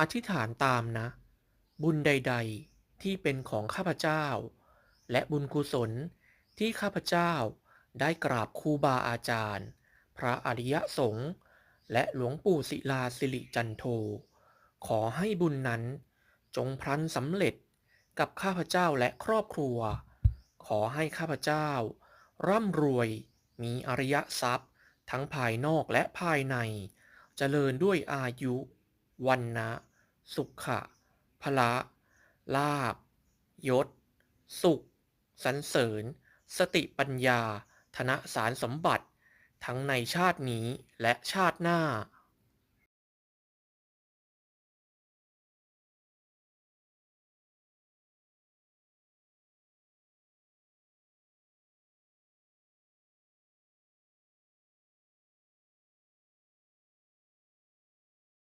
อธิษฐานตามนะ บุญใด ๆ ที่เป็นของข้าพเจ้า และบุญกุศลที่ข้าพเจ้าได้กราบครูบาอาจารย์ พระอริยสงฆ์และหลวงปู่ศิลาสิริจันโท ขอให้บุญนั้น จงพลันสำเร็จกับข้าพเจ้าและครอบครัว ขอให้ข้าพเจ้า ร่ำรวยมีอริยทรัพย์ ทั้งภายนอกและภายในเจริญด้วยอายุ วันนะสุขะพละลาบยศ สุขสรรเสริญ สติปัญญา ธนสารสมบัติ ทั้งในชาตินี้และชาติหน้า